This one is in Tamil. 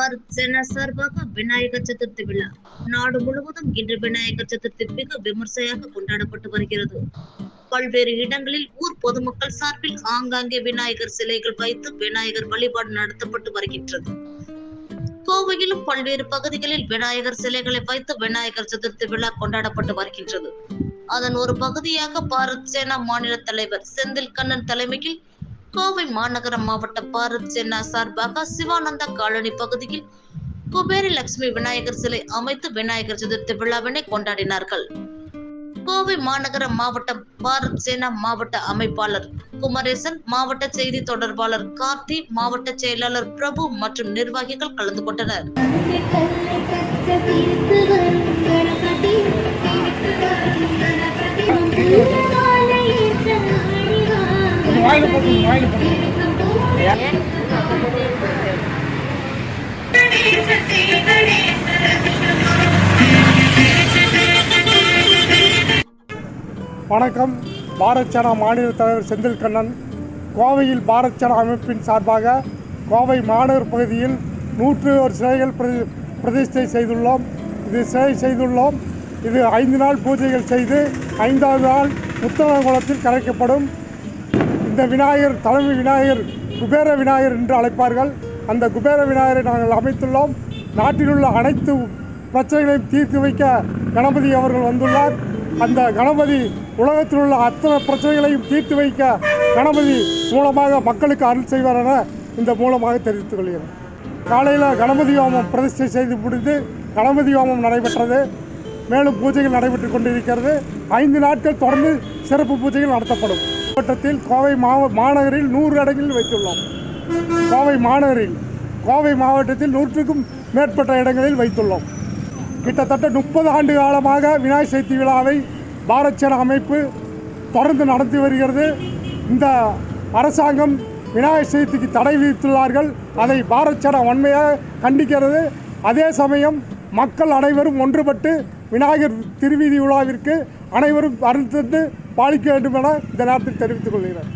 பாரத் சார்பாக விநாயகர் சதுர்த்தி விழா. நாடு முழுவதும் இன்று விநாயகர் சதுர்த்தி மிக விமர்சையாக கொண்டாடப்பட்டு வருகிறது. பல்வேறு இடங்களில் ஊர் பொதுமக்கள் சார்பில் ஆங்காங்கே விநாயகர் சிலைகள் வைத்து விநாயகர் வழிபாடு நடத்தப்பட்டு வருகின்றது. கோவையிலும் பல்வேறு பகுதிகளில் விநாயகர் சிலைகளை வைத்து விநாயகர் சதுர்த்தி விழா கொண்டாடப்பட்டு வருகின்றது. அதன் ஒரு பகுதியாக பாரத் சேனா மாநில தலைவர் செந்தில் கண்ணன் தலைமையில் கோவை மாநகர மாவட்ட பாரத் சென்னா சார்பாக சிவானந்தா காலனி பகுதியில் குபேர லட்சுமி விநாயகர் சிலை அமைத்து விநாயகர் சதுர்த்தி விழாவினை கொண்டாடினார்கள். கோவை மாநகர மாவட்ட பாரத் சேனா மாவட்ட அமைப்பாளர் குமரேசன் மாவட்ட செய்தி தொடர்பாளர் கார்த்தி மாவட்ட செயலாளர் பிரபு மற்றும் நிர்வாகிகள் கலந்து கொண்டனர். வணக்கம். பாரத் சனா மாநில தலைவர் செந்தில் கண்ணன். கோவையில் பாரத் சனா அமைப்பின் சார்பாக கோவை மாநகர் பகுதியில் நூற்று ஒரு சிலைகள் பிரதி பிரதிஷ்டை செய்துள்ளோம். இது சிலை செய்துள்ளோம். இது ஐந்து நாள் பூஜைகள் செய்து ஐந்தாவது நாள் முத்தனகுளத்தில் கரைக்கப்படும். இந்த விநாயகர் தலைமை விநாயகர் குபேர விநாயகர் என்று அழைப்பார்கள். அந்த குபேர விநாயகரை நாங்கள் அமைத்துள்ளோம். நாட்டில் உள்ள அனைத்து பிரச்சனைகளையும் தீர்த்து வைக்க கணபதி அவர்கள் வந்துள்ளார். அந்த கணபதி உலகத்தில் உள்ள அத்தனை பிரச்சனைகளையும் தீர்த்து வைக்க கணபதி மூலமாக மக்களுக்கு அருள் செய்வார் என இந்த மூலமாக தெரிவித்துக் கொள்கிறேன். காலையில் கணபதி ஹோமம் பிரதிஷ்டை செய்து முடிந்து கணபதி ஹோமம் நடைபெற்றது. மேலும் பூஜைகள் நடைபெற்று கொண்டிருக்கிறது. ஐந்து நாட்கள் தொடர்ந்து சிறப்பு பூஜைகள் நடத்தப்படும். மாவட்டத்தில் கோவை மாவ மாநகரில் நூறு இடங்களில் வைத்துள்ளோம். கோவை மாநகரில் கோவை மாவட்டத்தில் நூற்றுக்கும் மேற்பட்ட இடங்களில் வைத்துள்ளோம். கிட்டத்தட்ட முப்பது ஆண்டு காலமாக விநாயகர் சதுர்த்தி விழாவை பாரத் சேனா அமைப்பு தொடர்ந்து நடத்தி வருகிறது. இந்த அரசாங்கம் விநாயகர் சதுர்த்திக்கு தடை விதித்துள்ளார்கள். அதை பாரத் சேனா வன்மையாக கண்டிக்கிறது. அதே சமயம் மக்கள் அனைவரும் ஒன்றுபட்டு விநாயகர் திருவீதி விழாவிற்கு அனைவரும் அருள் தந்து பாலிக்க வேண்டும் என இந்த நேரத்தில் தெரிவித்துக் கொள்கிறேன்.